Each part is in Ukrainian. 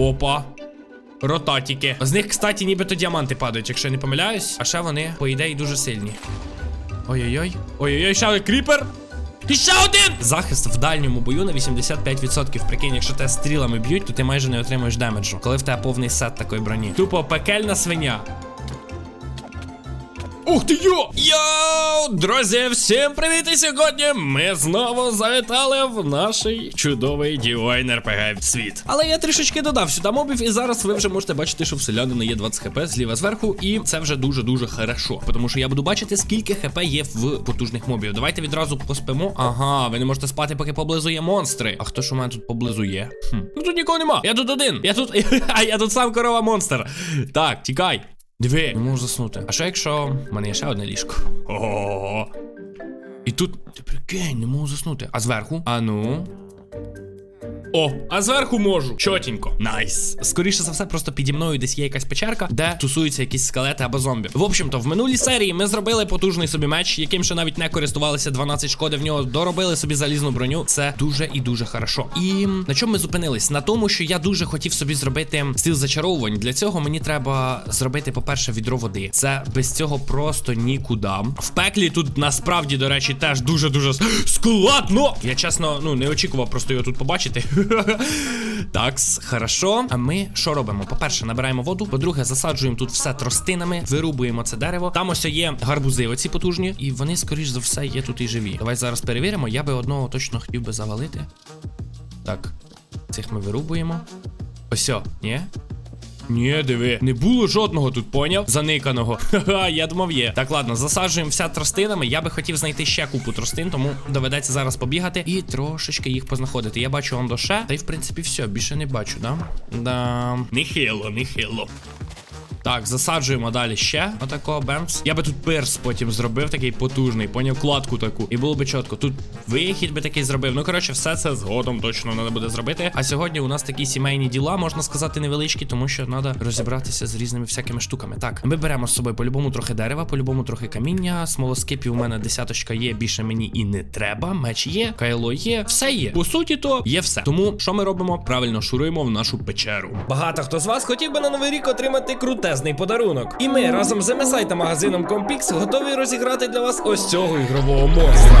Опа. Ротатіки. З них, кстати, нібито діаманти падають, якщо я не помиляюсь. А ще вони, по ідеї, дуже сильні. Ой-ой-ой. Ой-ой-ой, ще кріпер. І ще один! Захист в дальньому бою на 85%. Прикинь, якщо тебе стрілами б'ють, то ти майже не отримуєш демеджу. Коли в тебе повний сет такої броні. Тупо пекельна свиня. Ух ти йо! Йоу! Друзі, всім привіт! І сьогодні ми знову завітали в наш чудовий Divine RPG світ. Але я трішечки додав сюди мобів, і зараз ви вже можете бачити, що в селянина є 20 хп зліва зверху, і це вже дуже-дуже хорошо. Тому що я буду бачити, скільки хп є в потужних мобів. Давайте відразу поспимо. Ага, ви не можете спати, поки поблизу є монстри. А хто ж у мене тут поблизу є? Хм. Ну тут нікого нема. Я тут один. Я тут. А я тут сам корова монстр. Так, тікай. Диви, не можу заснути. А що якщо в мене є ще одне ліжко? Ого. І тут. Ти прикинь, не можу заснути. А зверху? А ну. О, а зверху можу. Чотенько. Найс. Скоріше за все, просто піді мною десь є якась печерка, де тусуються якісь скелети або зомбі. В общем-то, в минулій серії ми зробили потужний собі меч, яким ще навіть не користувалися 12 шкоди в нього, доробили собі залізну броню. Це дуже і дуже хорошо. І на чому ми зупинились? На тому, що я дуже хотів собі зробити стіл зачаровувань. Для цього мені треба зробити, по-перше, відро води. Це без цього просто нікуди. В пеклі тут насправді, до речі, теж дуже-дуже складно. Я чесно, ну не очікував просто його тут побачити. Такс, хорошо. А ми що робимо? По-перше, набираємо воду. По-друге, засаджуємо тут все тростинами, вирубуємо це дерево. Там ось є гарбузи, оці потужні, і вони, скоріш за все, є тут і живі. Давай зараз перевіримо. Я би одного точно хотів би завалити. Так, цих ми вирубуємо. Ось, ні? Ні, диви, не було жодного тут, поняв? Заниканого. Ха-ха, я думав є. Так, ладно, засаджуємо вся тростинами. Я би хотів знайти ще купу тростин, тому доведеться зараз побігати і трошечки їх познаходити. Я бачу вам ще, та й в принципі все, більше не бачу, да? Да. Нехило, нехило. Так, засаджуємо далі ще. Отакого бемс. Я би тут пирс потім зробив, такий потужний, поняв кладку таку. І було би чітко. Тут вихід би такий зробив. Ну, коротше, все це згодом точно треба буде зробити. А сьогодні у нас такі сімейні діла, можна сказати, невеличкі, тому що треба розібратися з різними всякими штуками. Так, ми беремо з собою по-любому трохи дерева, по-любому трохи каміння. Смолоскипів у мене десяточка є, більше мені і не треба. Меч є, кайло є, все є. По суті, то є все. Тому що ми робимо? Правильно шуруємо в нашу печеру. Багато хто з вас хотів би на новий рік отримати крутезний подарунок. І ми разом з MSI та магазином Compix готові розіграти для вас ось цього ігрового монстра.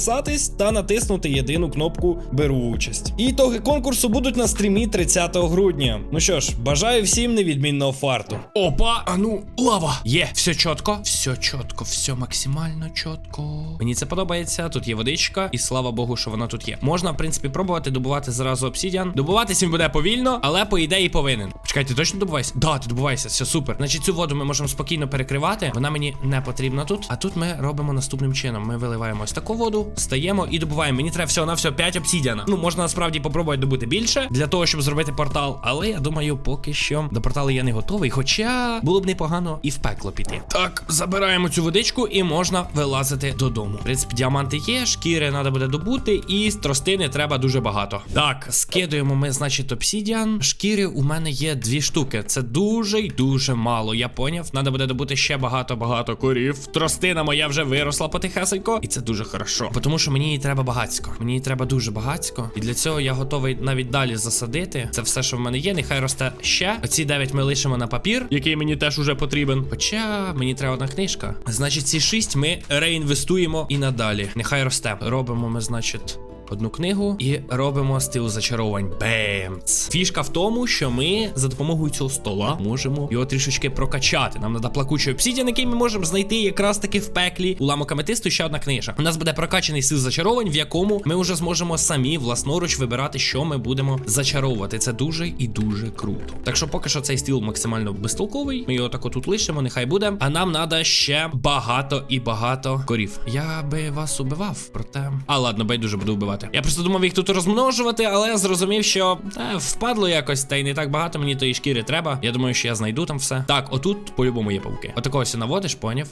підписатись та натиснути єдину кнопку Беру участь. І ітоги конкурсу будуть на стрімі 30 грудня. Ну що ж, бажаю всім невідмінного фарту. Опа, а ну, лава! Є, все чітко, все чітко, все максимально чітко. Мені це подобається. Тут є водичка, і слава Богу, що вона тут є. Можна, в принципі, пробувати добувати зразу обсідіан. Добуватись він буде повільно, але по ідеї повинен. Чекай, ти точно добуваєшся? Да, ти добуваєшся, все супер. Значить, цю воду ми можемо спокійно перекривати. Вона мені не потрібна тут. А тут ми робимо наступним чином: ми виливаємо ось таку воду. Стаємо і добуваємо. Мені треба всього на всього 5 обсідіана. Ну, можна насправді попробувати добути більше для того, щоб зробити портал. Але я думаю, поки що до порталу я не готовий. Хоча було б непогано і в пекло піти. Так, забираємо цю водичку і можна вилазити додому. В принципі, діаманти є, шкіри треба буде добути, і тростини треба дуже багато. Так, скидуємо ми, значить, обсідіан. Шкіри у мене є дві штуки. Це дуже й дуже мало. Я поняв. Треба буде добути ще багато-багато корів. Тростина моя вже виросла потихесенько, і це дуже хорошо. Тому що мені її треба багацько. Мені її треба дуже багацько. І для цього я готовий навіть далі засадити. Це все, що в мене є. Нехай росте ще. Оці 9 ми лишимо на папір, який мені теж уже потрібен. Хоча мені треба одна книжка. Значить, ці 6 ми реінвестуємо і надалі. Нехай росте. Робимо ми, значить. Одну книгу і робимо стил зачаровань. Бемц. Фішка в тому, що ми за допомогою цього стола можемо його трішечки прокачати. Нам треба плакучий обсідіан, який ми можемо знайти якраз таки в пеклі. Уламок аметисту ще одна книга. У нас буде прокачаний стил зачаровань, в якому ми вже зможемо самі власноруч вибирати, що ми будемо зачаровувати. Це дуже і дуже круто. Так що поки що цей стіл максимально безтолковий. Ми його так отут лишимо, нехай буде. А нам треба ще багато і багато корів. Я би вас убивав, проте. А ладно, байдуже буду вбивати. Я просто думав їх тут розмножувати, але зрозумів, що та, впадло якось, та й не так багато мені тої шкіри треба. Я думаю, що я знайду там все. Так, отут по-любому є павуки. Отакого ось наводиш, поняв?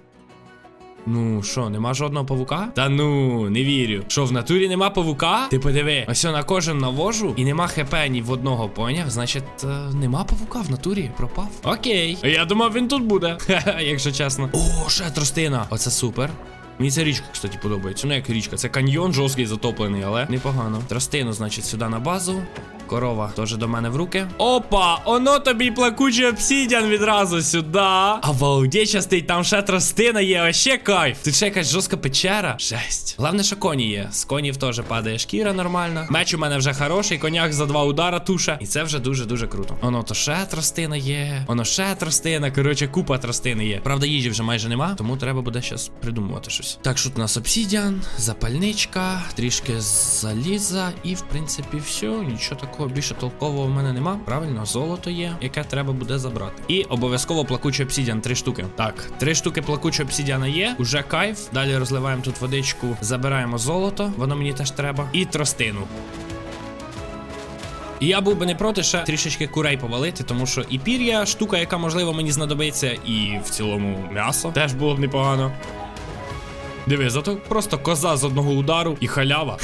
Ну що, нема жодного павука? Та ну, не вірю. Що в натурі нема павука? Ти подиви, ось на кожен навожу і нема хп ні в одного, поняв? Значить, е, нема павука в натурі, пропав. Окей. Я думав, він тут буде. Ха-ха, якщо чесно. О, ще тростина. Оце супер. Мені ця річка, кстати, подобається. Ну, як річка, це каньйон жорсткий затоплений, але непогано. Тростину, значить, сюди на базу. Корова теж до мене в руки. Опа! Оно тобі плакучий обсідіан відразу сюди. Обалдеть, частий, там ще тростина є, а ще кайф. Тут ще якась жорстка печера. Жесть. Головне, що коні є. З конів теж падає шкіра нормальна. Меч у мене вже хороший, коняк за два удара туша. І це вже дуже-дуже круто. Оно то ще тростина є. Воно ще тростина. Коротше, купа тростини є. Правда, їжі вже майже нема, тому треба буде щас придумувати щось. Так, що тут у нас обсідіан, запальничка, трішки заліза, і в принципі все. Нічого такого більше толкового в мене нема. Правильно, золото є, яке треба буде забрати. І обов'язково плакучий обсідіан, три штуки. Так, три штуки плакучого обсідіана є. Уже кайф. Далі розливаємо тут водичку, забираємо золото, воно мені теж треба. І тростину. І я був би не проти ще трішечки курей повалити, тому що і пір'я штука, яка можливо мені знадобиться, і в цілому м'ясо теж було б непогано. Диви, зато просто коза з одного удару і халява.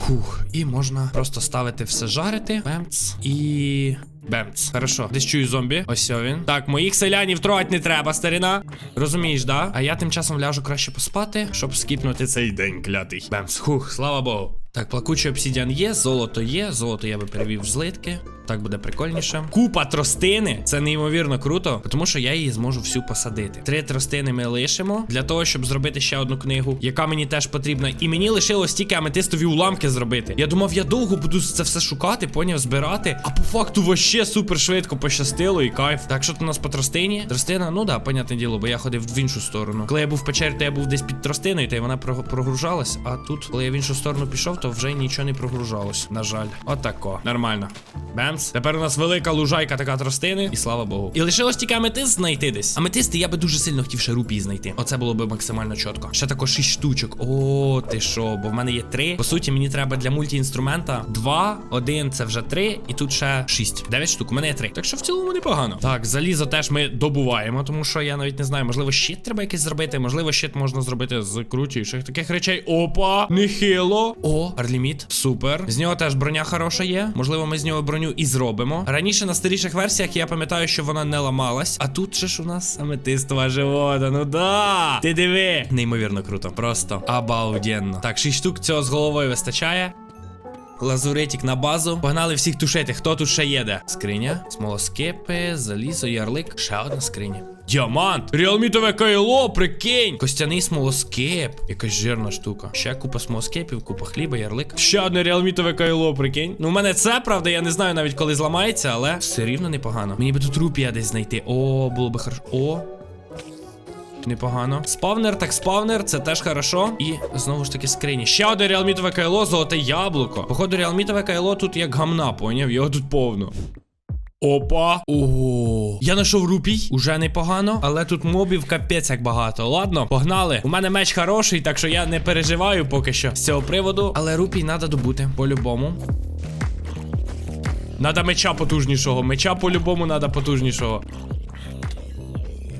Фух, і можна просто ставити все жарити. Бемц. І. Бемц. Хорошо. Десь чую зомбі. Ось він. Так, моїх селянів трогать не треба, старина. Розумієш, да? А я тим часом ляжу краще поспати, щоб скіпнути цей день клятий. Бемц. Хух, слава Богу. Так, плакучий обсідіан є, золото є. Золото я би перевів в злитки. Так буде прикольніше. Купа тростини. Це неймовірно круто, тому що я її зможу всю посадити. Три тростини ми лишимо для того, щоб зробити ще одну книгу, яка мені теж потрібна. І мені лишилось тільки аметистові уламки зробити. Я думав, я довго буду це все шукати, поняв, збирати. А по факту вообще супер швидко пощастило і кайф. Так, що тут у нас по тростині? Тростина, ну да, понятне діло, бо я ходив в іншу сторону. Коли я був в печері, то я був десь під тростиною, та й вона прогружалась. А тут, коли я в іншу сторону пішов, то вже нічого не прогружалось. На жаль. Отако. Нормально. Бемс. Тепер у нас велика лужайка така тростини, і слава Богу. І лишилось тільки аметист знайти десь. Аметисти я би дуже сильно хотів ще рупій знайти. Оце було би максимально чітко. Ще тако 6 штучок. О, ти що, бо в мене є 3. По суті, мені треба для мультіінструмента 2, 1 це вже 3, і тут ще 6. 9 штук. У мене є 3. Так що в цілому непогано. Так, залізо теж ми добуваємо, тому що я навіть не знаю, можливо, щит треба якийсь зробити, можливо, щит можна зробити з крутіших таких речей. Опа! Нехило. О, арліміт. Супер. З нього теж броня хороша є. Можливо, ми з нього броню і зробимо. Раніше на старіших версіях я пам'ятаю, що вона не ламалась. А тут же ж у нас аметистова живота. Ну да. Ти диви. Неймовірно круто. Просто обалденно. Так, 6 штук цього з головою вистачає. Лазуритік на базу. Погнали всіх тушити. Хто тут ще їде? Скриня, смолоскипи, залізо, ярлик. Ще одна скриня. Діамант! Реалмітове кайло, прикинь! Костяний смолоскип. Якась жирна штука. Ще купа смолоскипів, купа хліба, ярлик. Ще одне реалмітове кайло, прикинь. Ну, у мене це, правда, я не знаю навіть коли зламається, але все рівно непогано. Мені би тут рупія десь знайти. О, було би хорошо. О, Непогано. Спавнер, так спавнер, це теж хорошо. І знову ж таки скрині. Ще одне реалмітове кайло, золоте яблуко. Походу, реалмітове кайло тут як гамна, поняв? Його тут повно. Опа. Ого. Я знайшов рупій. Уже непогано. Але тут мобів капець як багато. Ладно, погнали. У мене меч хороший, так що я не переживаю поки що з цього приводу. Але рупій треба добути. По-любому. Надо меча потужнішого. Меча по-любому надо потужнішого.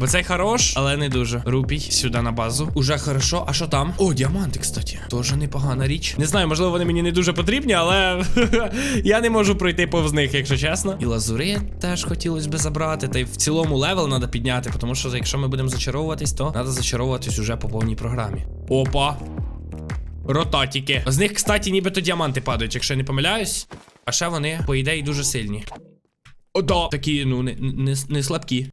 Бо цей хорош, але не дуже. Рупій сюди на базу. Уже хорошо. А що там? О, діаманти, кстати. Тоже непогана річ. Не знаю, можливо, вони мені не дуже потрібні, але я не можу пройти повз них, якщо чесно. І лазури теж хотілося би забрати. Та й в цілому левел треба підняти, тому що якщо ми будемо зачаровуватись, то треба зачаровуватись уже по повній програмі. Опа. Ротатіки. З них, кстати, нібито діаманти падають, якщо я не помиляюсь. А ще вони, по ідеї, дуже сильні. О, да. Такі, ну, не, не, не слабкі.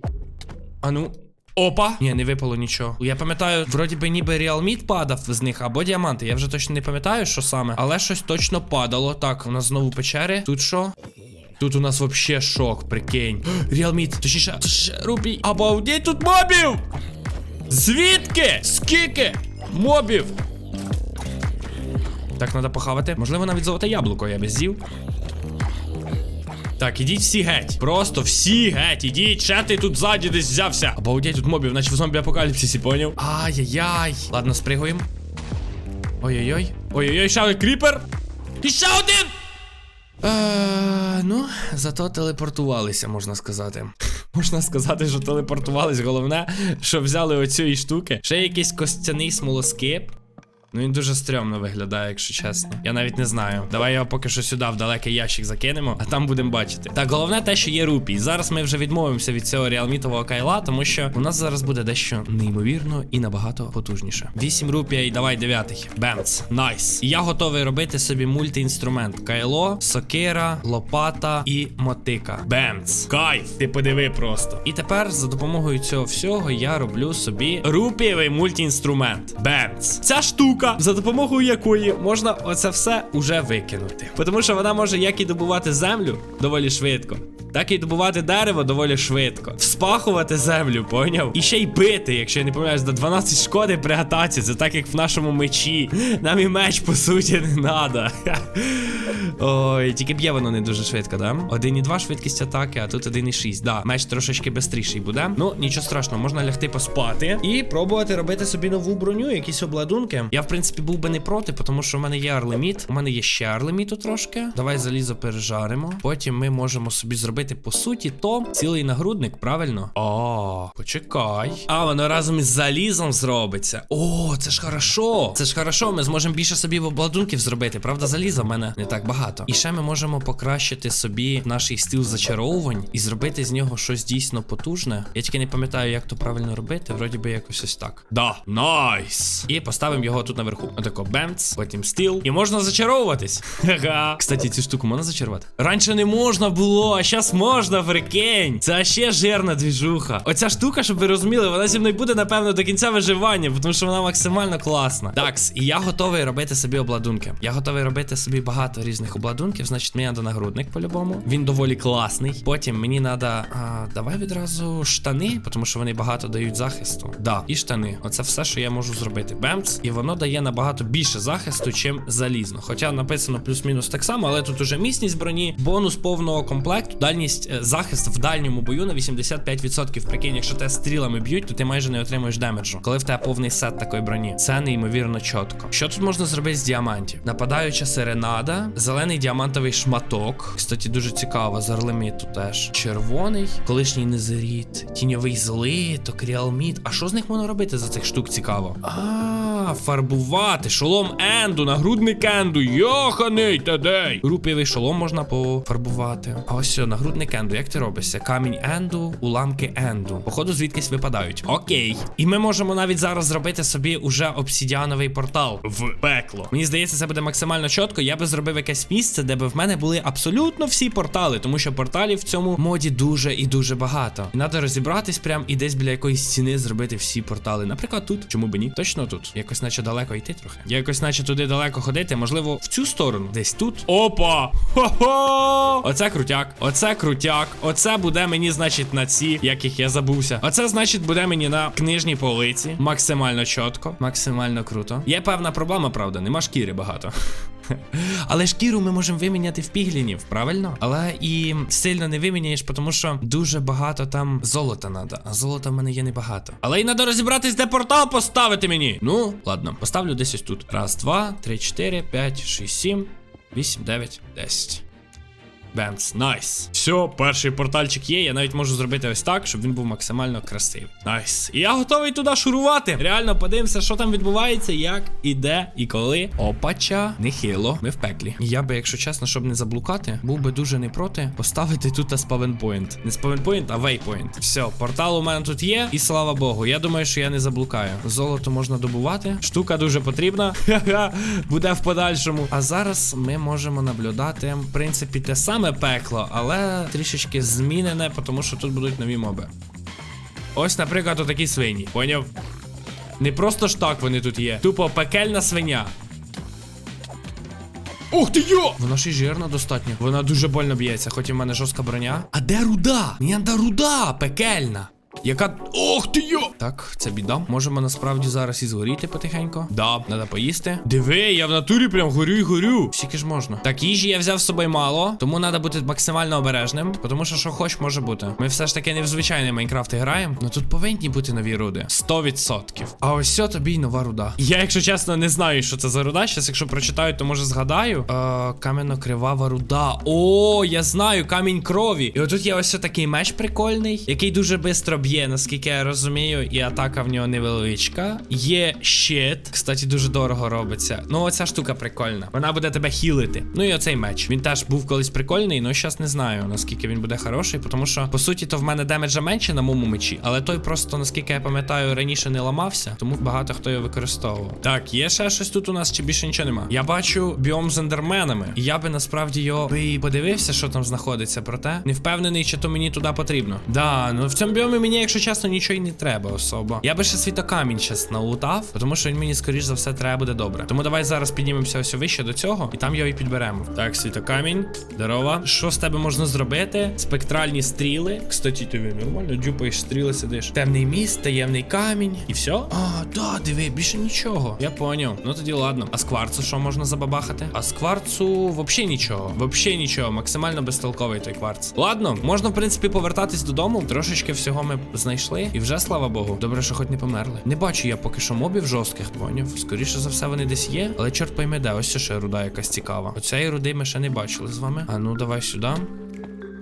А ну. Опа! Ні, не випало нічого. Я пам'ятаю, вроді би ніби реалміт падав з них або діаманти. Я вже точно не пам'ятаю, що саме, але щось точно падало. Так, у нас знову печери. Тут що? Тут у нас вообще шок, прикинь. Реалміт, точніше, точніше, рупій. Обалдеть тут мобів! Звідки? Скільки? Мобів? Так, треба похавати. Можливо, навіть золоте яблуко я би з'їв. Так, ідіть всі геть. Просто всі геть. Ідіть, ще ти тут ззаді десь взявся. Обалдеть тут мобів, наче в зомбі апокаліпсисі, поняв? Ай-яй-яй. Ладно, спригуємо. Ой-ой-ой. Ой-ой-ой, ще один кріпер. І ще один. Е, ну, зато телепортувалися, можна сказати. Можна сказати, що телепортувались. Головне, що взяли оцієї штуки. Ще якийсь костяний смолоскип. Ну він дуже стрьомно виглядає, якщо чесно. Я навіть не знаю. Давай його поки що сюди в далекий ящик закинемо, а там будемо бачити. Так, головне те, що є рупій. Зараз ми вже відмовимося від цього реалмітового кайла, тому що у нас зараз буде дещо неймовірно і набагато потужніше. 8 рупій, давай дев'ятий. Бемц. Найс. І я готовий робити собі мультиінструмент: кайло, сокира, лопата і мотика. Бемц. Кайф. Ти подиви просто. І тепер за допомогою цього всього я роблю собі рупієвий мультиінструмент. Бемц. Ця штука, за допомогою якої можна оце все уже викинути. Тому що вона може як і добувати землю доволі швидко. Так і добувати дерево доволі швидко. Вспахувати землю, поняв? І ще й бити, якщо я не помиляюсь, до 12 шкоди при атаці. Це так як в нашому мечі. Нам і меч, по суті, не надо. Ой, тільки б'є воно не дуже швидко, да? 1,2 швидкість атаки, а тут 1,6. Да, меч трошечки бистріший буде. Ну, нічого страшного, можна лягти поспати і пробувати робити собі нову броню, якісь обладунки. Я, в принципі, був би не проти, тому що в мене є арлеміт. У мене є ще арлеміту трошки. Давай залізо пережаримо. Потім ми можемо собі зробити, по суті, то цілий нагрудник, правильно? О, почекай. А, воно разом із залізом зробиться. О, це ж хорошо. Це ж хорошо. Ми зможемо більше собі обладунків зробити. Правда, заліза в мене не так багато. І ще ми можемо покращити собі наш стіл зачаровувань і зробити з нього щось дійсно потужне. Я тільки не пам'ятаю, як то правильно робити. Вроді би якось ось так. Да, найс. І поставимо його тут наверху. Отако бемц, потім стіл. І можна зачаровуватись. Ха-ха. Кстати, цю штуку можна зачарувати? Раніше не можна було, а зараз можна, прикинь. Це ще жирна двіжуха. Оця штука, щоб ви розуміли, вона зі мною буде, напевно, до кінця виживання, тому що вона максимально класна. Такс, і я готовий робити собі обладунки. Я готовий робити собі багато різних обладунків, значить, мені треба нагрудник по-любому. Він доволі класний. Потім мені треба. Давай відразу штани, тому що вони багато дають захисту. Да, і штани. Оце все, що я можу зробити. Бемц, і воно дає набагато більше захисту, чим залізно. Хоча написано плюс-мінус так само, але тут уже міцність броні, бонус повного комплекту, дальність е, захист в дальньому бою на 85%. Прикинь, якщо тебе стрілами б'ють, то ти майже не отримуєш демеджу. Коли в тебе повний сет такої броні, це неймовірно чітко. Що тут можна зробити з діамантів? Нападаюча серенада, зелений діамантовий шматок. Кстати, дуже цікаво, з орлеміту теж. Червоний, колишній незеріт, тіньовий злиток, ріалміт. А що з них можна робити за цих штук цікаво? А, фарбувати. Шолом енду, нагрудник енду. Йоханий тадей. Рупівий шолом можна пофарбувати. А ось все, нагрудник енду. Як ти робишся? Камінь енду, уламки енду. Походу, звідкись випадають. Окей. І ми можемо навіть зараз зробити собі уже обсідіановий портал в пекло. Мені здається, це буде максимально чітко. Я би зробив якесь місце, де би в мене були абсолютно всі портали, тому що порталів в цьому моді дуже і дуже багато. І треба розібратись прям і десь біля якоїсь стіни зробити всі портали. Наприклад, тут. Чому би ні? Точно тут. Якось наче далеко йти трохи. Якось наче туди далеко ходити. Можливо, в цю сторону. Десь тут. Опа! Хо-хо! Оце крутяк. Оце крутяк. Оце буде мені, значить, на ці, яких я забувся. Оце, значить, буде мені на книжній полиці. Максимально чітко, максимально круто. Є певна проблема, правда, нема шкіри багато. Але шкіру ми можемо виміняти в піглінів, правильно? Але і сильно не виміняєш, тому що дуже багато там золота треба. А золота в мене є небагато. Але й треба розібратись, де портал поставити мені. Ну, ладно, поставлю десь ось тут. Раз, два, три, чотири, п'ять, шість, сім, вісім, дев'ять, десять. Бенс, найс. Все, перший портальчик є. Я навіть можу зробити ось так, щоб він був максимально красивий. Найс. І я готовий туди шурувати. Реально подивимося, що там відбувається, як, і де, і коли. Опача, нехило. Ми в пеклі. Я би, якщо чесно, щоб не заблукати, був би дуже не проти поставити тут спавенпоінт. Не спавенпоінт, а вейпоінт. Все, портал у мене тут є, і слава Богу. Я думаю, що я не заблукаю. Золото можна добувати. Штука дуже потрібна. Буде в подальшому. А зараз ми можемо наблюдати, в принципі, те саме пекло, але трішечки змінене, тому що тут будуть нові моби. Ось, наприклад, отакі свині. Поняв? Не просто ж так вони тут є. Тупо пекельна свиня. Ух ти йо! Вона ще й жирна достатньо. Вона дуже больно б'ється, хоч і в мене жорстка броня. А де руда? Надо руда, пекельна. Яка. Ох ти йо! Так, це біда. Можемо насправді зараз і згоріти потихеньку. Да, треба поїсти. Диви, я в натурі прям горю і горю. Скільки ж можна. Так, їжі я взяв з собою мало, тому треба бути максимально обережним, тому що що хоч може бути. Ми все ж таки не в звичайний Майнкрафт граємо, ну тут повинні бути нові руди. 100%. А ось все тобі й нова руда. Я, якщо чесно, не знаю, що це за руда. Щас, якщо прочитаю, то може згадаю. Е, кам'яно-кривава руда. О, я знаю, камінь крові. І отут є ось такий меч прикольний, який дуже швидко б'є, наскільки я розумію, і атака в нього невеличка. Є щит. Кстати, дуже дорого робиться. Ну, оця штука прикольна. Вона буде тебе хілити. Ну і оцей меч. Він теж був колись прикольний, але зараз не знаю, наскільки він буде хороший, тому що, по суті, то в мене демеджа менше на моєму мечі, але той просто, наскільки я пам'ятаю, раніше не ламався, тому багато хто його використовував. Так, є ще щось тут у нас, чи більше нічого нема. Я бачу біом з ендерменами. І я би насправді його би подивився, що там знаходиться, проте не впевнений, чи то мені туди потрібно. Да, ну в цьому біомі мені, якщо чесно, нічого й не треба особо. Я би ще світокамінь щас налутав, тому що він мені, скоріш за все, треба буде добре. Тому давай зараз піднімемося ось вище до цього, і там його і підберемо. Так, світокамінь. Здорово. Що з тебе можна зробити? Спектральні стріли. Кстати, тобі нормально дюпаєш стріли сидиш. Темний міст, таємний камінь. І все? А, да, диви, більше нічого. Я поняв. Ну тоді ладно. А з кварцу що можна забабахати? А з кварцу взагалі нічого. Взагалі нічого. Максимально безтолковий той кварц. Ладно, можна, в принципі, повертатись додому. Трошечки всього ми знайшли. І вже слава Богу. Добре, що хоч не померли. Не бачу я поки що мобів жорстких, поняв. Скоріше за все, вони десь є. Але чорт пойме, де ось ще руда якась цікава. Оцеї руди ми ще не бачили з вами. А ну давай сюди.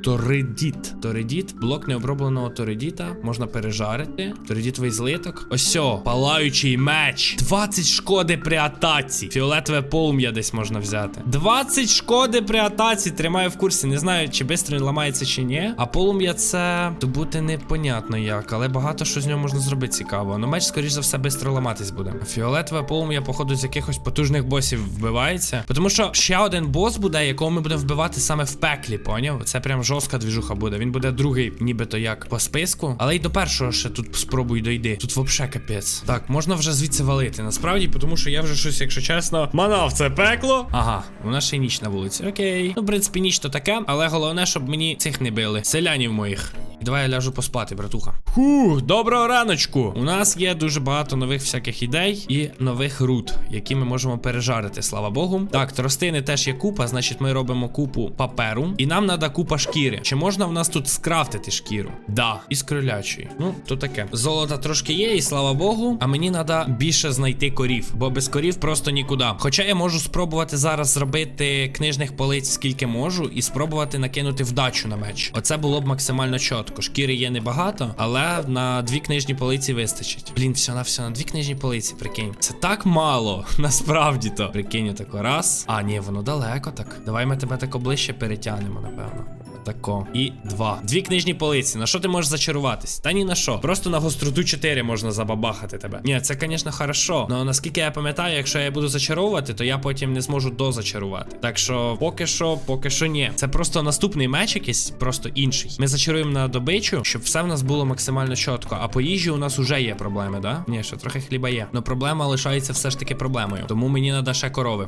Торидіт. Торидіт, блок необробленого торидіта. Можна пережарити. Торидітовий злиток. Ось о, палаючий меч. 20 шкоди при атаці. Фіолетове полум'я десь можна взяти. 20 шкоди при атаці. Тримаю в курсі. Не знаю, чи швидко він ламається чи ні. А полум'я це добути непонятно як, але багато що з нього можна зробити цікаво. Ну меч, скоріш за все, швидко ламатись буде. Фіолетове полум'я, походу, з якихось потужних босів вбивається. Тому що ще один бос буде, якого ми будемо вбивати саме в пеклі, поняв? Це прям жорстка двіжуха буде. Він буде другий, нібито як по списку. Але й до першого ще тут спробуй дойди. Тут вообще капець. Так, можна вже звідси валити. Насправді, тому що я вже щось, якщо чесно, манав це пекло. Ага, у нас ще й ніч на вулиці. Окей. Ну, в принципі, ніч то таке, але головне, щоб мені цих не били. Селянів моїх. І давай я ляжу поспати, братуха. Фух, доброго раночку. У нас є дуже багато нових всяких ідей і нових рут, які ми можемо пережарити, слава Богу. Так, тростини теж є купа, значить, ми робимо купу паперу, і нам треба купа шкіри. Чи можна в нас тут скрафтити шкіру? Да, із кролячої. Ну, то таке. Золота трошки є, і слава Богу. А мені треба більше знайти корів, бо без корів просто нікуди. Хоча я можу спробувати зараз зробити книжних полиць скільки можу, і спробувати накинути вдачу на меч. Оце було б максимально чітко. Шкіри є небагато, але на дві книжні полиці вистачить. Блін, все на все на дві книжні полиці, прикинь. Це так мало, насправді то. Прикинь, тако раз. А, ні, воно далеко так. Давай ми тебе тако ближче перетягнемо, напевно. Тако. І два. Дві книжні полиці. На що ти можеш зачаруватись? Та ні на що. Просто на гостроту 4 можна забабахати тебе. Ні, це, звісно, хорошо. Але наскільки я пам'ятаю, якщо я буду зачаровувати, то я потім не зможу дозачарувати. Так що, поки що, поки що ні. Це просто наступний меч якийсь, просто інший. Ми зачаруємо на добичу, щоб все в нас було максимально чітко. А по їжі у нас уже є проблеми, да? Ні, ще трохи хліба є. Но проблема лишається все ж таки проблемою. Тому мені треба ще корови.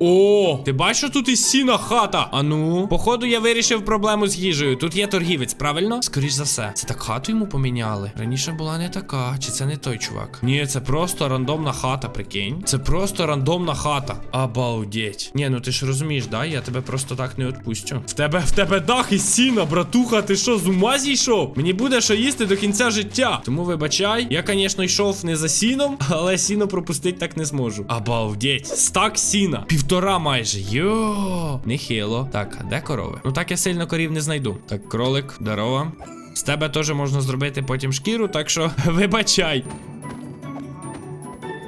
О, ти бачиш, що тут і сіна хата? А ну, походу, я вирішив проблему з їжею. Тут є торгівець, правильно? Скоріш за все. Це так хату йому поміняли. Раніше була не така. Чи це не той чувак? Ні, це просто рандомна хата, прикинь. Це просто рандомна хата. Обалдеть. Ні, ну ти ж розумієш, да? Я тебе просто так не відпустю. В тебе в тебе дах із сіна, братуха. Ти що, з ума зійшов? Мені буде що їсти до кінця життя. Тому вибачай, я, звісно, йшов не за сіном, але сіно пропустити так не зможу. Обалдеть. Стак сіна. Півтора майже. Йо. Нехило. Так, а де корови? Ну так я сильно корів не знайду. Так, кролик, здорово. З тебе теж можна зробити потім шкіру, так що вибачай.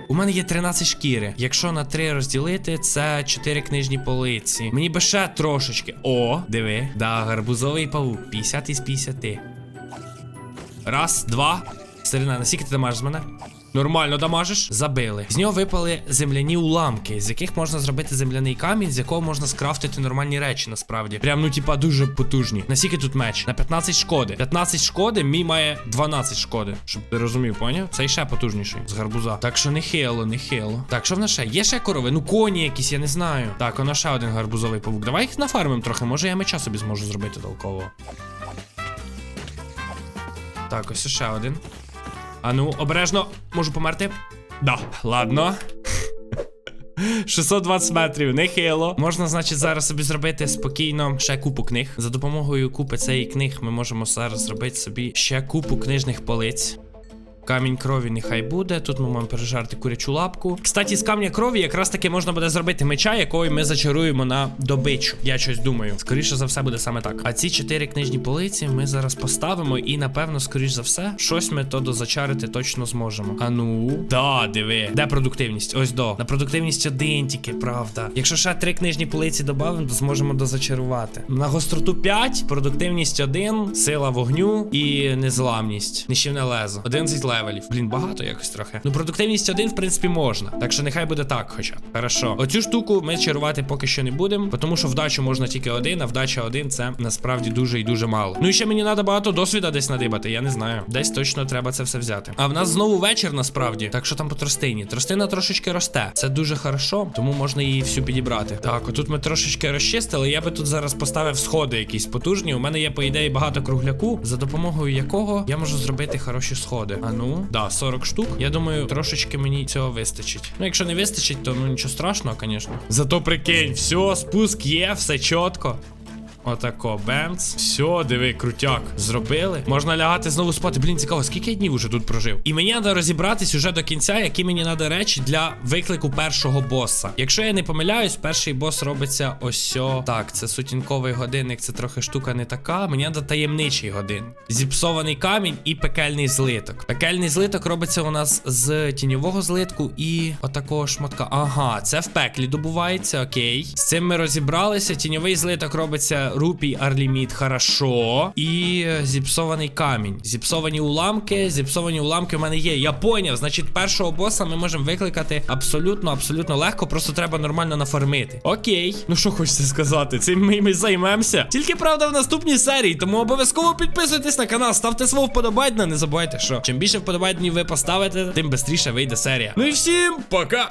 У мене є 13 шкіри. Якщо на 3 розділити, це 4 книжні полиці. Мені би ще трошечки. О, диви. Да, гарбузовий павук. 50 із 50. Раз, два. Старина, наскільки ти дамажиш з мене? Нормально дамажиш? Забили. З нього випали земляні уламки, з яких можна зробити земляний камінь, з якого можна скрафтити нормальні речі, насправді. Прям, ну, типа, дуже потужні. Наскільки тут меч? На 15 шкоди. 15 шкоди, мій має 12 шкоди. Щоб ти розумів, поняв? Цей ще потужніший з гарбуза. Так що не хило, не хило. Так, що в нас ще? Є ще корови? Ну коні якісь, я не знаю. Так, воно ще один гарбузовий павук. Давай їх нафармим трохи. Може я меча собі зможу зробити толково. Так, ось ще один. А ну, обережно, можу померти. Да, ладно. 620 метрів, нехило. Можна, значить, зараз собі зробити спокійно ще купу книг. За допомогою купи цієї книг ми можемо зараз зробити собі ще купу книжних полиць. Камінь крові нехай буде. Тут ми можемо пережарти курячу лапку. Кстати, з камня крові якраз таки можна буде зробити меча, якою ми зачаруємо на добичу. Я щось думаю. Скоріше за все буде саме так. А ці чотири книжні полиці ми зараз поставимо, і напевно, скоріш за все, щось ми то дозачарити точно зможемо. А ну, да, диви. Де продуктивність? Ось до. На продуктивність один тільки, правда. Якщо ще три книжні полиці додамо, то зможемо дозачарувати. На гостроту 5, продуктивність 1, сила вогню і незламність. Нищівне лезо. 11 левелів. Блін, багато якось трохи. Ну, продуктивність 1, в принципі, можна. Так що нехай буде так, хоча. Хорошо. Оцю штуку ми чарувати поки що не будемо, тому що вдачу можна тільки один, а вдача один це насправді дуже і дуже мало. Ну і ще мені треба багато досвіда десь надибати, я не знаю. Десь точно треба це все взяти. А в нас знову вечір насправді. Так що там по тростині? Тростина трошечки росте. Це дуже хорошо, тому можна її всю підібрати. Так, отут ми трошечки розчистили. Я би тут зараз поставив сходи якісь потужні. У мене є, по ідеї, багато кругляку, за допомогою якого я можу зробити хороші сходи. А ну, да, 40 штук. Я думаю, трошечки мені цього вистачить. Ну, якщо не вистачить, то ну нічого страшного, звісно. Зато прикинь, все, спуск є, все чітко. Отако, бемц. Все, диви, крутяк. Зробили. Можна лягати знову спати. Блін, цікаво, скільки днів уже тут прожив. І мені треба розібратись уже до кінця, які мені треба речі для виклику першого боса. Якщо я не помиляюсь, перший бос робиться ось. Так, це сутінковий годинник, це трохи штука не така. Мені треба таємничий годинник. Зіпсований камінь і пекельний злиток. Пекельний злиток робиться у нас з тіньового злитку і отакого шматка. Ага, це в пеклі добувається, окей. З цим ми розібралися. Тіньовий злиток робиться рупій арліміт, хорошо. І зіпсований камінь. Зіпсовані уламки. Зіпсовані уламки в мене є. Я поняв. Значить, першого боса ми можемо викликати абсолютно, абсолютно легко. Просто треба нормально нафармити. Окей. Ну що хочеться сказати? Цим ми, ми займемося. Тільки правда в наступній серії. Тому обов'язково підписуйтесь на канал, ставте свого вподобайдна. Не забувайте, що чим більше вподобайднів ви поставите, тим швидше вийде серія. Ну і всім пока!